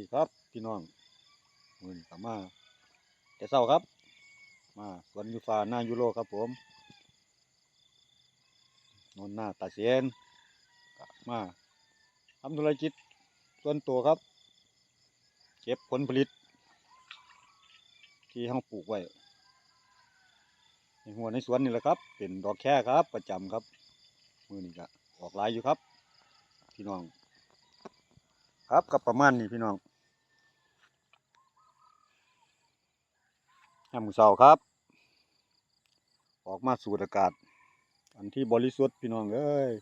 ดีครับ พี่น้องมือนกลับมาแต่เศร้าครับ มาสวนยูฟาหน้ายูโรครับผมนนหน้าตาเสียนกลับมาทำธุรกิจส่วนตัวครับ เก็บผลผลิต ที่ห้องปลูกไว้ในหัวในสวนนี่แหละครับ เป็นดอกแค่ครับ ประจำครับ มือนี้ก็ออกลายอยู่ครับ พี่น้อง ครับกับประมาณนี้พี่น้อง ยามมื้อเช้าครับ ออกมาสูดอากาศ อันที่บริสุทธิ์พี่น้องเอ้ย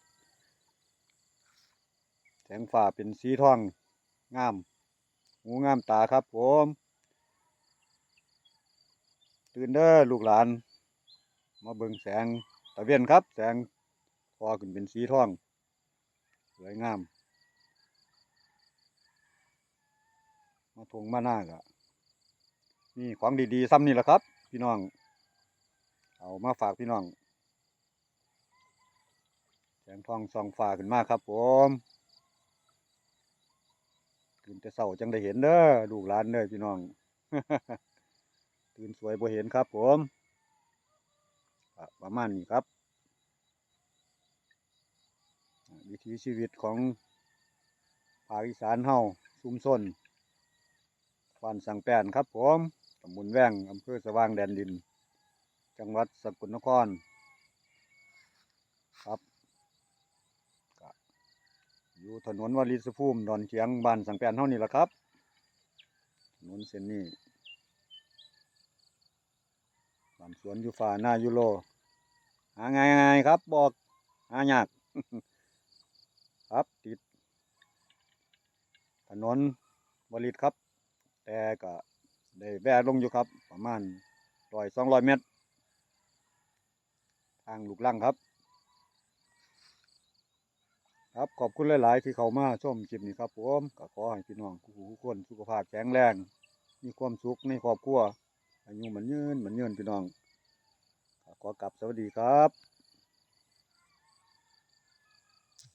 แสงฟ้าเป็นสีทองงาม หูงามตาครับผม ตื่นเด้อลูกหลาน มาเบิ่งแสงตะเวียนครับ แสงพอขึ้นเป็นสีทองสวยงาม มาทงมาหน้ากะ นี่ของดีๆซ้ำนี่แหละครับ พี่น้อง เอามาฝากพี่น้องแสงทองส่องฟ้าขึ้นมาครับผมตื่นแต่เช้าจังได้เห็นเด้อลูกหลานเด้อพี่น้องตื่นสวยบ่เห็นครับผมประมาณนี้ครับ วิถีชีวิตของภาคอีสานเฮาชุมชนบ้านสังแปนครับผม ตำบลแว้งอำเภอสว่างแดนดิน จังหวัดสกลนคร ครับอยู่ถนนวารีสภูมิดอนเชียงบ้านสังแปนเฮานี่แหละครับ ถนนเส้นนี้บ้านสวนยูฟาหน้ายูโรหาง่ายๆครับ บอกหายากครับติด ถนนวลิตครับ แต่ก็ ได้แวะลงอยู่ครับ ประมาณร้อยสองร้อยเมตร ทางลูกลังครับ ครับขอบคุณหลาย ๆ ที่เข้ามาชมคลิปนี้ครับผมก็ขอให้พี่น้องทุกคนสุขภาพแข็งแรง มีความสุขในครอบครัวอายุมันยืนมันยืนพี่น้องขอกลับสวัสดีครับ